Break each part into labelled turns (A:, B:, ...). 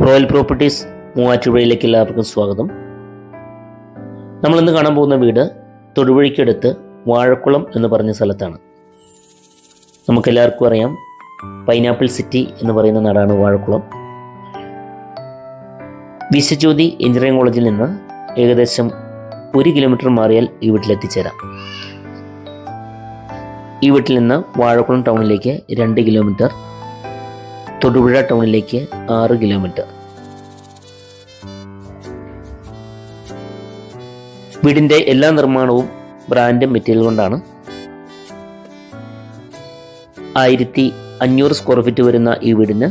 A: Royal properties മൂവാറ്റുപുഴയിലേക്ക് എല്ലാവർക്കും സ്വാഗതം. നമ്മൾ ഇന്ന് കാണാൻ പോകുന്ന വീട് തൊടുപുഴയ്ക്കടുത്ത് വാഴക്കുളം എന്ന് പറഞ്ഞ സ്ഥലത്താണ്. നമുക്കെല്ലാവർക്കും അറിയാം പൈനാപ്പിൾ സിറ്റി എന്ന് പറയുന്ന നാടാണ് വാഴക്കുളം. വിശ്വജ്യോതി എഞ്ചിനീയറിംഗ് കോളേജിൽ നിന്ന് ഏകദേശം ഒരു കിലോമീറ്റർ മാറിയാൽ ഈ വീട്ടിലെത്തിച്ചേരാം. ഈ വീട്ടിൽ നിന്ന് വാഴക്കുളം ടൗണിലേക്ക് രണ്ട് കിലോമീറ്റർ തൊടുപുഴ ടൗണിലേക്ക് ആറ് കിലോമീറ്റർ. വീടിന്റെ എല്ലാ നിർമ്മാണവും ബ്രാൻഡ് മെറ്റീരിയൽ കൊണ്ടാണ്. ആയിരത്തി അഞ്ഞൂറ് സ്ക്വയർ ഫീറ്റ് വരുന്ന ഈ വീടിന്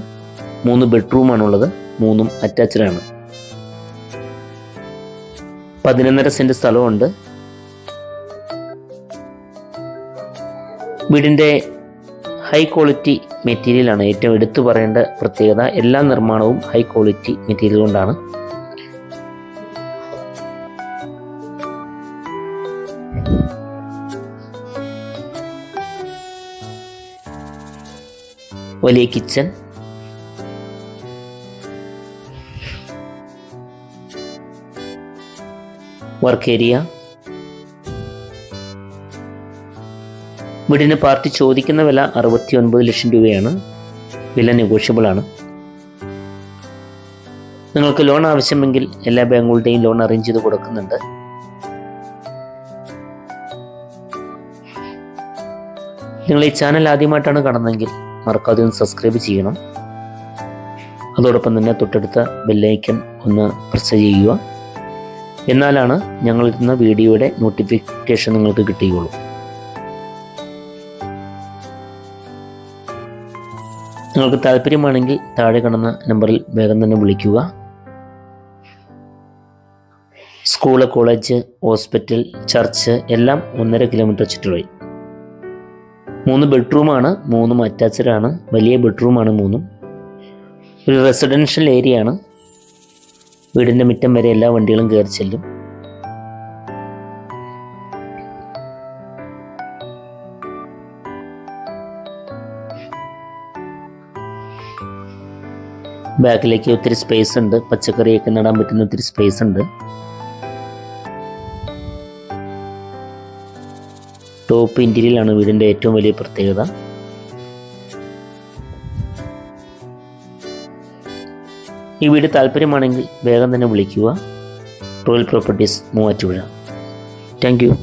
A: മൂന്ന് ബെഡ്റൂമാണുള്ളത് മൂന്നും അറ്റാച്ച്ഡ് ആണ് പതിനൊന്നര സെന്റ് സ്ഥലമുണ്ട്. വീടിന്റെ ഹൈ ക്വാളിറ്റി മെറ്റീരിയലാണ് ഏറ്റവും എടുത്തു പറയേണ്ട പ്രത്യേകത. എല്ലാ നിർമ്മാണവും ഹൈ ക്വാളിറ്റി മെറ്റീരിയൽ കൊണ്ടാണ്. വലിയ കിച്ചൺ വർക്ക് ഏരിയ വീടിന് പാർട്ടി ചോദിക്കുന്ന വില അറുപത്തി ഒൻപത് ലക്ഷം രൂപയാണ്. വില നെഗോഷ്യബിൾ ആണ്. നിങ്ങൾക്ക് ലോൺ ആവശ്യമെങ്കിൽ എല്ലാ ബാങ്കുകളുടെയും ലോൺ അറേഞ്ച് ചെയ്ത് കൊടുക്കുന്നുണ്ട്. നിങ്ങൾ ഈ ചാനൽ ആദ്യമായിട്ടാണ് കാണുന്നതെങ്കിൽ മറക്കാതെ ഒന്ന് സബ്സ്ക്രൈബ് ചെയ്യണം. അതോടൊപ്പം തന്നെ തൊട്ടടുത്ത ബെല്ലൈക്കൺ ഒന്ന് പ്രസ് ചെയ്യുക. എന്നാലാണ് ഞങ്ങൾ ഇടുന്ന വീഡിയോയുടെ നോട്ടിഫിക്കേഷൻ നിങ്ങൾക്ക് കിട്ടുകയുള്ളൂ നിങ്ങൾക്ക് താല്പര്യമാണെങ്കിൽ താഴെ കാണുന്ന നമ്പറിൽ വേഗം തന്നെ വിളിക്കുക. സ്കൂൾ കോളേജ് ഹോസ്പിറ്റൽ ചർച്ച് എല്ലാം ഒന്നര കിലോമീറ്റർ ചുറ്റുപോയി മൂന്ന് ബെഡ്റൂമാണ് മൂന്നും അറ്റാച്ച്ഡ് ആണ് വലിയ ബെഡ്റൂമാണ് മൂന്നും. ഒരു റെസിഡൻഷ്യൽ ഏരിയ ആണ് വീടിന്റെ മുറ്റം വരെ എല്ലാ വണ്ടികളും കയറി ചെല്ലും. ബാക്കിലേക്ക് ഒത്തിരി സ്പേസ് ഉണ്ട്. പച്ചക്കറിയൊക്കെ നടാൻ പറ്റുന്ന ഒത്തിരി സ്പേസ് ഉണ്ട്. ടോപ്പ് ഇന്റീരിയലാണ് വീടിന്റെ ഏറ്റവും വലിയ പ്രത്യേകത. ഈ വീട് താല്പര്യമാണെങ്കിൽ വേഗം തന്നെ വിളിക്കുക. Royal properties Muvattupuzha. Thank you